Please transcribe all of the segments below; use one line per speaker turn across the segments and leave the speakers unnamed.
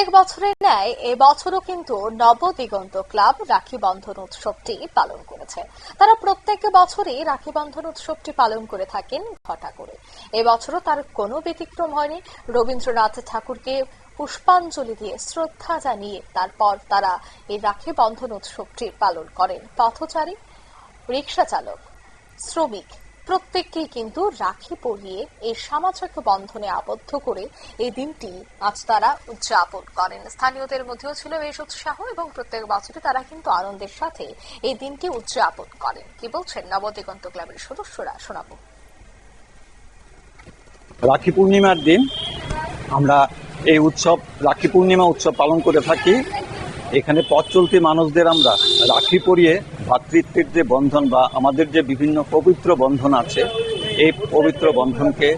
প্রত্যেক বছরের ন্যায় এবছরও কিন্তু নবদিগন্ত ক্লাব রাখি বন্ধন উৎসবটি পালন করেছে। তারা প্রত্যেক বছরই রাখি বন্ধন উৎসবটি পালন করে থাকেন ঘটা করে এবছরও তার কোনো ব্যতিক্রম হয়নি। রবীন্দ্রনাথ ঠাকুরকে পুষ্পাঞ্জলি দিয়ে শ্রদ্ধা জানিয়ে তারপর তারা এই রাখি বন্ধন উৎসবটি পালন করেন। পথচারী, রিক্সা চালক, শ্রমিক প্রত্যেককেই কিন্তু রাখি পরিয়ে এই সামাজিক বন্ধনে আবদ্ধ করে এই দিনটি আজ তারা উদযাপন করেন। স্থানীয়দের মধ্যেও ছিল বেশ উৎসাহ এবং প্রত্যেক বছরে তারা কিন্তু আনন্দের সাথে এই দিনটি উদযাপন করেন। কি বলছেন নবদিগন্ত ক্লাবের সদস্যরা? শোনাবো।
রাখি পূর্ণিমার দিন আমরা এই উৎসব, রাখি পূর্ণিমা উৎসব পালন করে থাকি। এখানে পথ চলতি মানুষদের আমরা রাখি পরিয়ে ভাতৃত্বের যে বন্ধন বা আমাদের যে বিভিন্ন পবিত্র বন্ধন আছে এই পবিত্র বন্ধনকে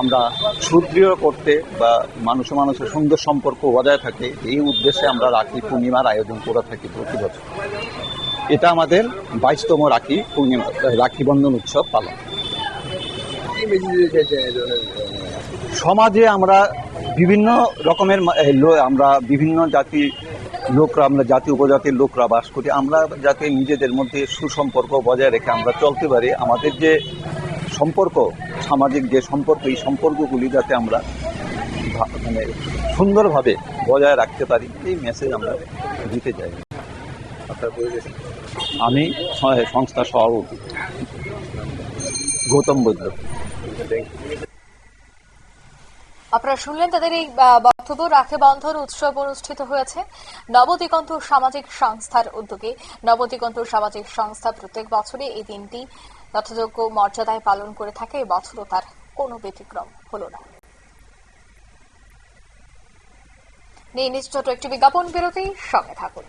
আমরা সুদৃঢ় করতে বা মানুষে মানুষের সুন্দর সম্পর্ক বজায় থাকে এই উদ্দেশ্যে আমরা রাখি পূর্ণিমার আয়োজন করে থাকি প্রতি বছর। এটা আমাদের বাইশতম রাখি পূর্ণিমা রাখি বন্ধন উৎসব পালন। সমাজে আমরা বিভিন্ন রকমের আমরা বিভিন্ন জাতি লোকরা, আমরা জাতি উপজাতির লোকরা বাস করি। আমরা যাতে নিজেদের মধ্যে সুসম্পর্ক বজায় রেখে আমরা চলতে পারি। আমাদের যে সম্পর্ক, সামাজিক যে সম্পর্ক, এই সম্পর্কগুলি যাতে আমরা মানে সুন্দরভাবে বজায় রাখতে পারি, এই মেসেজ আমরা দিতে চাই। আমি স- সংস্থা সভাপতি। গৌতম বৈদ্য।
আপনারা শুনলেন তাদের এই বক্তব্য। রাখি বন্ধন উৎসব অনুষ্ঠিত হয়েছে নবদিগন্ত সামাজিক সংস্থার উদ্যোগে। নবদিগন্ত সামাজিক সংস্থা প্রত্যেক বছরে এই দিনটি যথাযোগ্য মর্যাদায় পালন করে থাকে। এবছরও তার কোনো ব্যতিক্রম হলো না। নিয়ে নিজ ছোট একটি বিজ্ঞাপন বিরতি সঙ্গে থাকুন।